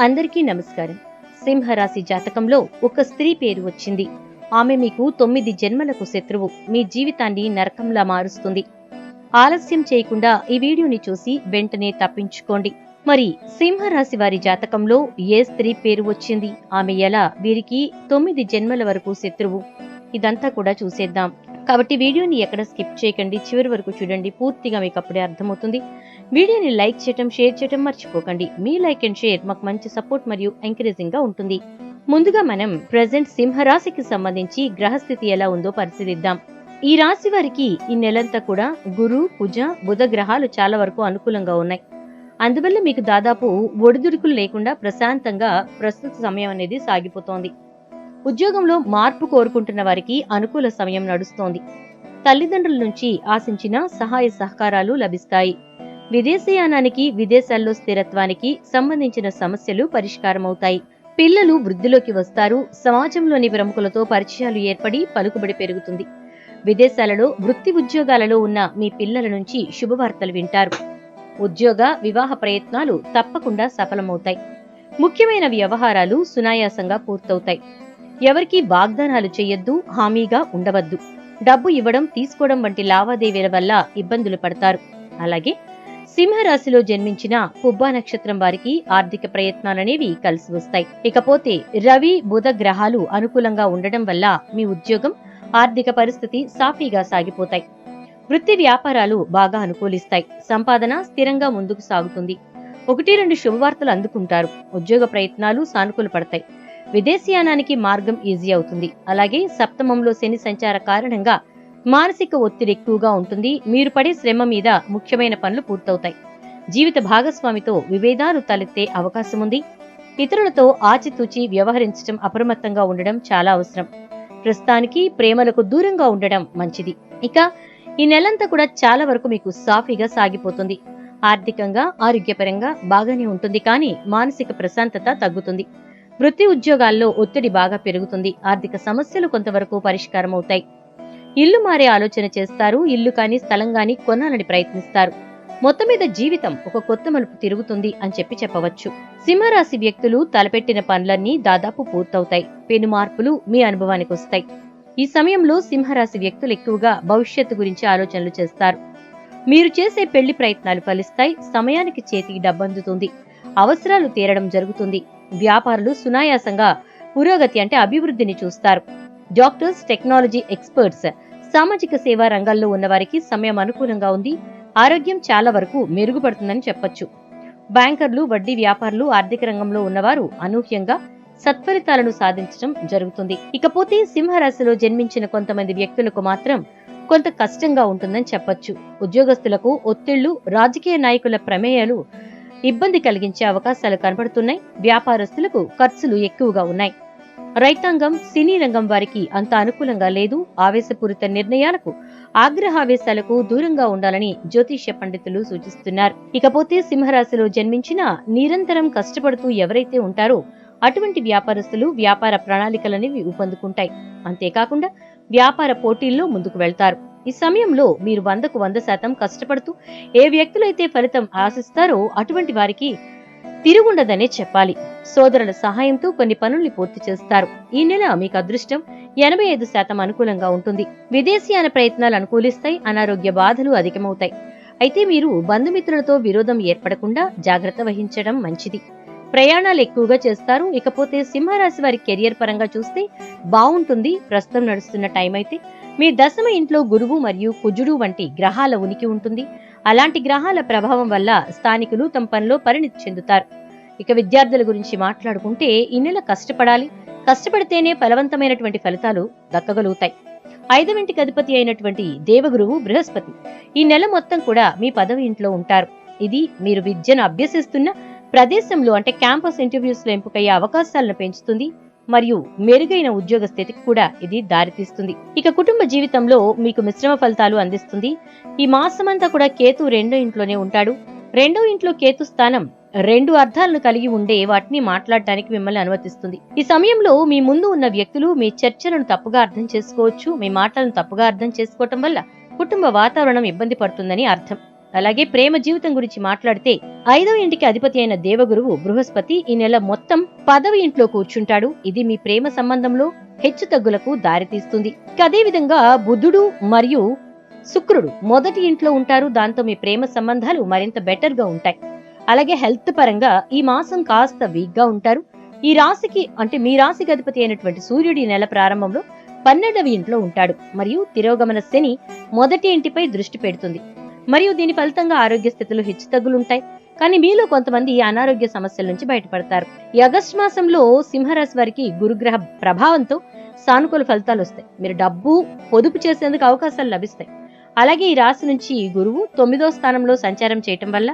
అందరికీ నమస్కారం. సింహరాశి జాతకంలో ఒక స్త్రీ పేరు వచ్చింది. ఆమె మీకు తొమ్మిది జన్మలకు శత్రువు. మీ జీవితాన్ని నరకంలా మారుస్తుంది. ఆలస్యం చేయకుండా ఈ వీడియోని చూసి వెంటనే తప్పించుకోండి. మరి సింహరాశి వారి జాతకంలో ఏ స్త్రీ పేరు వచ్చింది? ఆమె ఎలా? వీరికి తొమ్మిది జన్మల వరకు శత్రువు. ఇదంతా కూడా చూసేద్దాం. కాబట్టి వీడియోని ఎక్కడ స్కిప్ చేయకండి చివరి వరకు చూడండి పూర్తిగా మీకు అప్పుడే అర్థమవుతుంది. వీడియోని లైక్ చేయటం షేర్ చేయటం మర్చిపోకండి. మీ లైక్ అండ్ షేర్ మాకు మంచి సపోర్ట్ మరియు ఎంకరేజింగ్గా ఉంటుంది. ముందుగా మనం ప్రజెంట్ సింహరాశికి సంబంధించి గ్రహస్థితి ఎలా ఉందో పరిశీలిద్దాం. ఈ రాశి వారికి ఈ నెలంతా కూడా గురు కుజ బుధ గ్రహాలు చాలా వరకు అనుకూలంగా ఉన్నాయి. అందువల్ల మీకు దాదాపు ఒడిదుడుకులు లేకుండా ప్రశాంతంగా ప్రస్తుత సమయం అనేది సాగిపోతోంది. ఉద్యోగంలో మార్పు కోరుకుంటున్న వారికి అనుకూల సమయం నడుస్తోంది. తల్లిదండ్రుల నుంచి ఆశించిన సహాయ సహకారాలు లభిస్తాయి. విదేశీయానానికి విదేశాల్లో స్థిరత్వానికి సంబంధించిన సమస్యలు పరిష్కారమవుతాయి. పిల్లలు వృద్ధిలోకి వస్తారు. సమాజంలోని ప్రముఖులతో పరిచయాలు ఏర్పడి పలుకుబడి పెరుగుతుంది. విదేశాలలో వృత్తి ఉద్యోగాలలో ఉన్న మీ పిల్లల నుంచి శుభవార్తలు వింటారు. ఉద్యోగ వివాహ ప్రయత్నాలు తప్పకుండా సఫలమవుతాయి. ముఖ్యమైన వ్యవహారాలు సునాయాసంగా పూర్తవుతాయి. ఎవరికీ వాగ్దానాలు చేయొద్దు హామీగా ఉండవద్దు. డబ్బు ఇవ్వడం తీసుకోవడం వంటి లావాదేవీల వల్ల ఇబ్బందులు పడతారు. అలాగే సింహరాశిలో జన్మించిన పుబ్బా నక్షత్రం వారికి ఆర్థిక ప్రయత్నాలనేవి కలిసి వస్తాయి. ఇకపోతే రవి బుధ గ్రహాలు అనుకూలంగా ఉండడం వల్ల మీ ఉద్యోగం ఆర్థిక పరిస్థితి సాఫీగా సాగిపోతాయి. వృత్తి వ్యాపారాలు బాగా అనుకూలిస్తాయి. సంపాదన స్థిరంగా ముందుకు సాగుతుంది. ఒకటి రెండు శుభవార్తలు అందుకుంటారు. ఉద్యోగ ప్రయత్నాలు సానుకూల పడతాయి. విదేశీయానానికి మార్గం ఈజీ అవుతుంది. అలాగే సప్తమంలో శని సంచార కారణంగా మానసిక ఒత్తిడి ఎక్కువగా ఉంటుంది. మీరు పడే శ్రమ మీద ముఖ్యమైన పనులు పూర్తవుతాయి. జీవిత భాగస్వామితో విభేదాలు తలెత్తే అవకాశం ఉంది. ఇతరులతో ఆచితూచి వ్యవహరించడం అప్రమత్తంగా ఉండడం చాలా అవసరం. ప్రస్తుతానికి ప్రేమలకు దూరంగా ఉండడం మంచిది. ఇక ఈ నెలంతా కూడా చాలా వరకు మీకు సాఫీగా సాగిపోతుంది. ఆర్థికంగా ఆరోగ్యపరంగా బాగానే ఉంటుంది. కానీ మానసిక ప్రశాంతత తగ్గుతుంది. వృత్తి ఉద్యోగాల్లో ఒత్తిడి బాగా పెరుగుతుంది. ఆర్థిక సమస్యలు కొంతవరకు పరిష్కారం అవుతాయి ఇల్లు మారే ఆలోచన చేస్తారు. ఇల్లు కాని స్థలం కానీ కొనాలని ప్రయత్నిస్తారు. మొత్తం మీద జీవితం ఒక కొత్త మలుపు తిరుగుతుంది అని చెప్పి చెప్పవచ్చు. సింహరాశి వ్యక్తులు తలపెట్టిన పనులన్నీ దాదాపు పూర్తవుతాయి. పెను మార్పులు మీ అనుభవానికి వస్తాయి. ఈ సమయంలో సింహరాశి వ్యక్తులు ఎక్కువగా భవిష్యత్తు గురించి ఆలోచనలు చేస్తారు. మీరు చేసే పెళ్ళి ప్రయత్నాలు ఫలిస్తాయి. సమయానికి చేతికి డబ్బందుతుంది అవసరాలు తీరడం జరుగుతుంది. వ్యాపారులు సునాయాసంగా పురోగతి అంటే అభివృద్ధిని చూస్తారు. డాక్టర్స్ టెక్నాలజీ ఎక్స్పర్ట్స్ సామాజిక సేవా రంగాల్లో ఉన్నవారికి సమయం అనుకూలంగా ఉంది. ఆరోగ్యం చాలా వరకు మెరుగుపడుతుందని చెప్పొచ్చు. బ్యాంకర్లు వడ్డీ వ్యాపారులు ఆర్థిక రంగంలో ఉన్నవారు అనూహ్యంగా సత్ఫలితాలను సాధించడం జరుగుతుంది. ఇకపోతే సింహరాశిలో జన్మించిన కొంతమంది వ్యక్తులకు మాత్రం కొంత కష్టంగా ఉంటుందని చెప్పొచ్చు. ఉద్యోగస్తులకు ఒత్తిళ్ళు రాజకీయ నాయకుల ప్రమేయాలు ఇబ్బంది కలిగించే అవకాశాలు కనబడుతున్నాయి. వ్యాపారస్తులకు ఖర్చులు ఎక్కువగా ఉన్నాయి. రైతాంగం సినీ రంగం వారికి అంత అనుకూలంగా లేదు. ఆవేశపూరిత నిర్ణయాలకు ఆగ్రహావేశాలకు దూరంగా ఉండాలని జ్యోతిష్య పండితులు సూచిస్తున్నారు. ఇకపోతే సింహరాశిలో జన్మించిన నిరంతరం కష్టపడుతూ ఎవరైతే ఉంటారో అటువంటి వ్యాపారస్తులు వ్యాపార ప్రణాళికలనేవి ఊపందుకుంటాయి. అంతేకాకుండా వ్యాపార పోటీల్లో ముందుకు వెళ్తారు. ఈ సమయంలో మీరు వందకు వంద శాతం కష్టపడుతూ ఏ వ్యక్తులైతే ఫలితం ఆశిస్తారో అటువంటి వారికి తిరుగుండదనే చెప్పాలి. సోదరుల సహాయంతో కొన్ని పనుల్ని పూర్తి చేస్తారు. ఈ నెల మీకు అదృష్టం ఎనభై ఐదు శాతం అనుకూలంగా ఉంటుంది. విదేశీయాన ప్రయత్నాలు అనుకూలిస్తాయి. అనారోగ్య బాధలు అధికమవుతాయి. అయితే మీరు బంధుమిత్రులతో విరోధం ఏర్పడకుండా జాగ్రత్త వహించడం మంచిది. ప్రయాణాలు ఎక్కువగా చేస్తారు. ఇకపోతే సింహరాశి వారి కెరియర్ పరంగా చూస్తే బాగుంటుంది. ప్రస్తుతం నడుస్తున్న టైం అయితే మీ దశమ ఇంట్లో గురువు మరియు కుజుడు వంటి గ్రహాల ఉనికి ఉంటుంది. అలాంటి గ్రహాల ప్రభావం వల్ల స్థానికులు తమ పనిలో పరిణితి చెందుతారు. ఇక విద్యార్థుల గురించి మాట్లాడుకుంటే ఈ నెల కష్టపడాలి. కష్టపడితేనే ఫలవంతమైనటువంటి ఫలితాలు దక్కగలుగుతాయి. ఐదవింటికి అధిపతి అయినటువంటి దేవగురువు బృహస్పతి. ఈ నెల మొత్తం కూడా మీ పదవి ఇంట్లో ఉంటారు. ఇది మీరు విద్యను అభ్యసిస్తున్న ప్రదేశంలో అంటే క్యాంపస్ ఇంటర్వ్యూస్లో ఎంపికయ్యే అవకాశాలను పెంచుతుంది మరియు మెరుగైన ఉద్యోగ స్థితికి కూడా ఇది దారితీస్తుంది. ఇక కుటుంబ జీవితంలో మీకు మిశ్రమ ఫలితాలు అందిస్తుంది. ఈ మాసమంతా కూడా కేతు రెండో ఇంట్లోనే ఉంటాడు. రెండో ఇంట్లో కేతు స్థానం రెండు అర్థాలను కలిగి ఉండే వాటిని మాట్లాడటానికి మిమ్మల్ని అనుమతిస్తుంది. ఈ సమయంలో మీ ముందు ఉన్న వ్యక్తులు మీ చర్చలను తప్పుగా అర్థం చేసుకోవచ్చు. మీ మాటలను తప్పుగా అర్థం చేసుకోవటం వల్ల కుటుంబ వాతావరణం ఇబ్బంది పడుతుందని అర్థం. అలాగే ప్రేమ జీవితం గురించి మాట్లాడితే ఐదవ ఇంటికి అధిపతి అయిన దేవగురువు బృహస్పతి ఈ నెల మొత్తం పదవి ఇంట్లో కూర్చుంటాడు. ఇది మీ ప్రేమ సంబంధంలో హెచ్చుతగ్గులకు దారితీస్తుంది. అదే విధంగా బుధుడు మరియు శుక్రుడు మొదటి ఇంట్లో ఉంటారు. దాంతో మీ ప్రేమ సంబంధాలు మరింత బెటర్గా ఉంటాయి. అలాగే హెల్త్ పరంగా ఈ మాసం కాస్త వీక్గా ఉంటారు. ఈ రాశికి అంటే మీ రాశికి అధిపతి అయినటువంటి సూర్యుడి నెల ప్రారంభంలో పన్నెండవ ఇంట్లో ఉంటాడు. మరియు తిరోగమన శని మొదటి ఇంటిపై దృష్టి పెడుతుంది. మరియు దీని ఫలితంగా ఆరోగ్య స్థితిలో హెచ్చుతగ్గులుంటాయి. కానీ మీలో కొంతమంది అనారోగ్య సమస్యల నుంచి బయటపడతారు. ఈ ఆగస్టు మాసంలో సింహరాశి వారికి గురుగ్రహ ప్రభావంతో సానుకూల ఫలితాలు వస్తాయి. మీరు డబ్బు పొదుపు చేసేందుకు అవకాశాలు లభిస్తాయి. అలాగే ఈ రాశి నుంచి ఈ గురువు తొమ్మిదో స్థానంలో సంచారం చేయటం వల్ల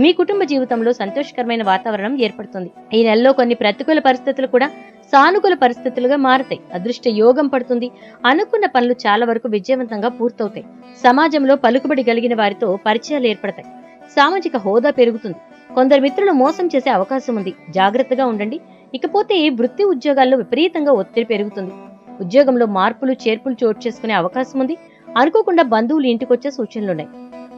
మీ కుటుంబ జీవితంలో సంతోషకరమైన వాతావరణం ఏర్పడుతుంది. ఈ నెలలో కొన్ని ప్రతికూల పరిస్థితులు కూడా సానుకూల పరిస్థితులుగా మారుతాయి. అదృష్ట యోగం పడుతుంది. అనుకున్న పనులు చాలా వరకు విజయవంతంగా పూర్తవుతాయి. సమాజంలో పలుకుబడి కలిగిన వారితో పరిచయాలు ఏర్పడతాయి. సామాజిక హోదా పెరుగుతుంది. కొందరు మిత్రులు మోసం చేసే అవకాశం ఉంది. జాగ్రత్తగా ఉండండి. ఇకపోతే వృత్తి ఉద్యోగాల్లో విపరీతంగా ఒత్తిడి పెరుగుతుంది. ఉద్యోగంలో మార్పులు చేర్పులు చోటు చేసుకునే అవకాశం ఉంది. అనుకోకుండా బంధువులు ఇంటికొచ్చే సూచనలున్నాయి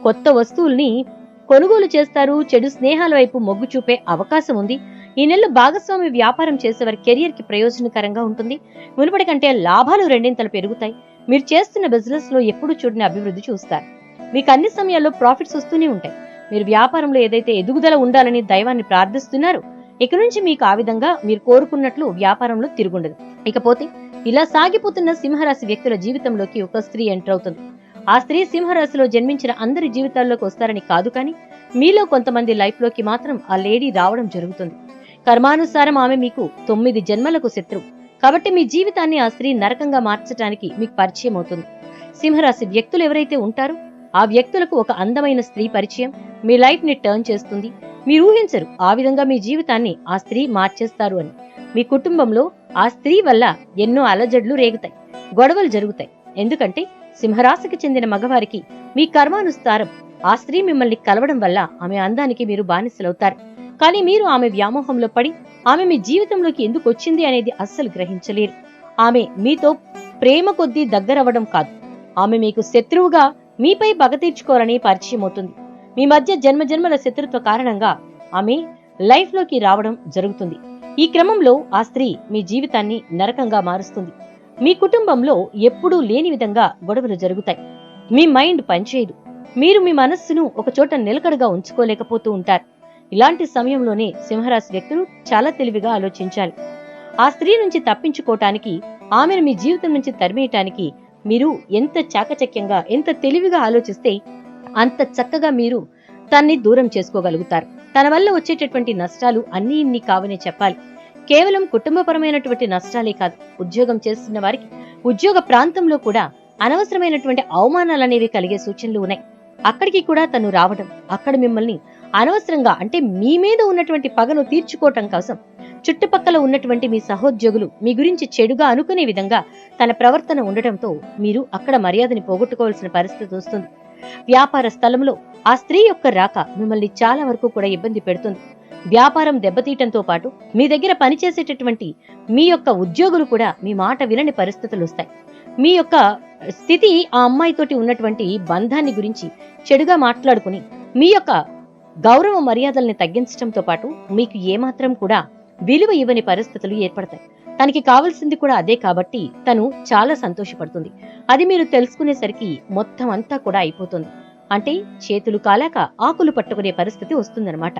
కొత్త వస్తువుల్ని కొనుగోలు చేస్తారు. చెడు స్నేహాల వైపు మొగ్గు చూపే అవకాశం ఉంది. ఈ నెలలో భాగస్వామి వ్యాపారం చేసేవారి కెరియర్కి ప్రయోజనకరంగా ఉంటుంది. మునుపటి కంటే లాభాలు రెండింతలు పెరుగుతాయి. మీరు చేస్తున్న బిజినెస్లో ఎప్పుడు చూడని అభివృద్ధి చూస్తారు. మీకు అన్ని సమయాల్లో ప్రాఫిట్స్ వస్తూనే ఉంటాయి. మీరు వ్యాపారంలో ఏదైతే ఎదుగుదల ఉండాలని దైవాన్ని ప్రార్థిస్తున్నారు ఇక నుంచి మీకు ఆ విధంగా మీరు కోరుకున్నట్లు వ్యాపారంలో తిరుగుండదు. ఇకపోతే ఇలా సాగిపోతున్న సింహరాశి వ్యక్తుల జీవితంలోకి ఒక స్త్రీ ఎంటర్ అవుతుంది. ఆ స్త్రీ సింహరాశిలో జన్మించిన అందరి జీవితాల్లోకి వస్తారని కాదు కానీ మీలో కొంతమంది లైఫ్లోకి మాత్రం ఆ లేడీ రావడం జరుగుతుంది. కర్మానుసారం ఆమె మీకు తొమ్మిది జన్మలకు శత్రువు. కాబట్టి మీ జీవితాన్ని ఆ స్త్రీ నరకంగా మార్చడానికి మీకు పరిచయం అవుతుంది. సింహరాశి వ్యక్తులు ఎవరైతే ఉంటారో ఆ వ్యక్తులకు ఒక అందమైన స్త్రీ పరిచయం మీ లైఫ్ని టర్న్ చేస్తుంది. మీరు ఊహించరు ఆ విధంగా మీ జీవితాన్ని ఆ స్త్రీ మార్చేస్తారు అని. మీ కుటుంబంలో ఆ స్త్రీ వల్ల ఎన్నో అలజడ్లు రేగుతాయి. గొడవలు జరుగుతాయి. ఎందుకంటే సింహరాశికి చెందిన మగవారికి మీ కర్మానుసారం ఆ స్త్రీ మిమ్మల్ని కలవడం వల్ల ఆమె అందానికి మీరు బానిసలవుతారు. కానీ మీరు ఆమె వ్యామోహంలో పడి ఆమె మీ జీవితంలోకి ఎందుకు వచ్చింది అనేది అస్సలు గ్రహించలేరు. ఆమె మీతో ప్రేమ కొద్దీ దగ్గరవ్వడం కాదు. ఆమె మీకు శత్రువుగా మీపై బగ తీర్చుకోవాలని పరిచయం అవుతుంది. మీ మధ్య జన్మ జన్మల శత్రుత్వ కారణంగా ఆమె లైఫ్లోకి రావడం జరుగుతుంది. ఈ క్రమంలో ఆ స్త్రీ మీ జీవితాన్ని నరకంగా మారుస్తుంది. మీ కుటుంబంలో ఎప్పుడూ లేని విధంగా గొడవలు జరుగుతాయి. మీ మైండ్ పనిచేయదు. మీరు మీ మనస్సును ఒక చోట నిలకడగా ఉంచుకోలేకపోతూ ఉంటారు. ఇలాంటి సమయంలోనే సింహరాశి వ్యక్తులు చాలా తెలివిగా ఆలోచించాలి. ఆ స్త్రీ నుంచి తప్పించుకోవటానికి ఆమెను మీ జీవితం నుంచి తరిమేయటానికి మీరు ఎంత చాకచక్యంగా ఎంత తెలివిగా ఆలోచిస్తే అంత చక్కగా మీరు తన్ని దూరం చేసుకోగలుగుతారు. తన వల్ల వచ్చేటటువంటి నష్టాలు అన్ని ఇన్ని కావనే చెప్పాలి. కేవలం కుటుంబపరమైనటువంటి నష్టాలే కాదు ఉద్యోగం చేస్తున్న వారికి ఉద్యోగ ప్రాంతంలో కూడా అనవసరమైనటువంటి అవమానాలు అనేవి కలిగే సూచనలు ఉన్నాయి. అక్కడికి కూడా తను రావడం అక్కడ మిమ్మల్ని అనవసరంగా అంటే మీ మీద ఉన్నటువంటి పగను తీర్చుకోవటం కోసం చుట్టుపక్కల ఉన్నటువంటి మీ సహోద్యోగులు మీ గురించి చెడుగా అనుకునే విధంగా తన ప్రవర్తన ఉండటంతో మీరు అక్కడ మర్యాదని పోగొట్టుకోవాల్సిన పరిస్థితి వస్తుంది. వ్యాపార స్థలంలో ఆ స్త్రీ యొక్క రాక మిమ్మల్ని చాలా వరకు కూడా ఇబ్బంది పెడుతుంది. వ్యాపారం దెబ్బతీయటంతో పాటు మీ దగ్గర పనిచేసేటటువంటి మీ యొక్క ఉద్యోగులు కూడా మీ మాట వినని పరిస్థితులు వస్తాయి. మీ యొక్క స్థితి ఆ అమ్మాయితోటి ఉన్నటువంటి బంధాన్ని గురించి చెడుగా మాట్లాడుకుని మీ యొక్క గౌరవ మర్యాదల్ని తగ్గించడంతో పాటు మీకు ఏమాత్రం కూడా విలువ ఇవ్వని పరిస్థితులు ఏర్పడతాయి. తనకి కావాల్సింది కూడా అదే కాబట్టి తను చాలా సంతోషపడుతుంది. అది మీరు తెలుసుకునేసరికి మొత్తం అంతా కూడా అయిపోతుంది. అంటే చేతులు కాలాక ఆకులు పట్టుకునే పరిస్థితి వస్తుందన్నమాట.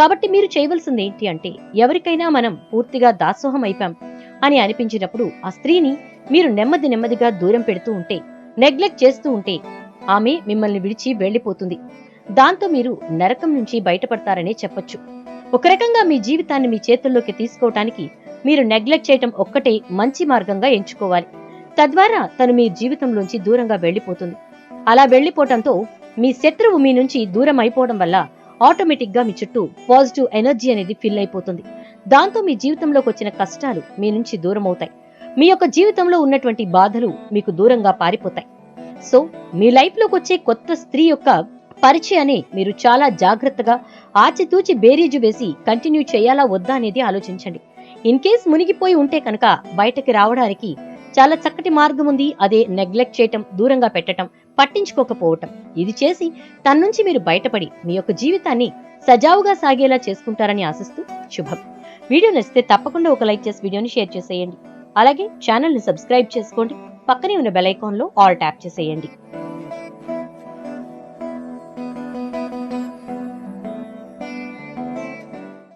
కాబట్టి మీరు చేయవలసింది ఏంటి అంటే ఎవరికైనా మనం పూర్తిగా దాసోహం అయిపోయాం అని అనిపించినప్పుడు ఆ స్త్రీని మీరు నెమ్మది నెమ్మదిగా దూరం పెడుతూ ఉంటే నెగ్లెక్ట్ చేస్తూ ఉంటే ఆమె మిమ్మల్ని విడిచి వెళ్ళిపోతుంది దాంతో మీరు నరకం నుంచి బయటపడతారనే చెప్పొచ్చు. ఒక రకంగా మీ జీవితాన్ని మీ చేతుల్లోకి తీసుకోవటానికి మీరు నెగ్లెక్ట్ చేయటం ఒక్కటే మంచి మార్గంగా ఎంచుకోవాలి. తద్వారా తను మీ జీవితంలోంచి దూరంగా వెళ్ళిపోతుంది అలా వెళ్ళిపోవటంతో మీ శత్రువు మీ నుంచి దూరం అయిపోవడం వల్ల ఆటోమేటిక్గా మీ చుట్టూ పాజిటివ్ ఎనర్జీ అనేది ఫిల్ అయిపోతుంది. దాంతో మీ జీవితంలోకి వచ్చిన కష్టాలు మీ నుంచి దూరం అవుతాయి. మీ యొక్క జీవితంలో ఉన్నటువంటి బాధలు మీకు దూరంగా పారిపోతాయి. సో మీ లైఫ్లోకి వచ్చే కొత్త స్త్రీ యొక్క పరిచయాన్ని మీరు చాలా జాగ్రత్తగా ఆచితూచి బేరీజు వేసి కంటిన్యూ చేయాలా వద్దా అనేది ఆలోచించండి. ఇన్ కేస్ మునిగిపోయి ఉంటే కనుక బయటకి రావడానికి చాలా చక్కటి మార్గం ఉంది. అదే నెగ్లెక్ట్ చేయటం దూరంగా పెట్టటం. పట్టించుకోకపోవటం. ఇది చేసి తన నుంచి మీరు బయటపడి మీ యొక్క జీవితాన్ని సజావుగా సాగేలా చేసుకుంటారని ఆశిస్తూ శుభం. వీడియో నచ్చితే తప్పకుండా ఒక లైక్ చేసి వీడియోని షేర్ చేసేయండి. అలాగే ఛానల్ని సబ్స్క్రైబ్ చేసుకోండి. పక్కనే ఉన్న బెల్ ఐకాన్లో ఆల్ ట్యాప్ చేసేయండి.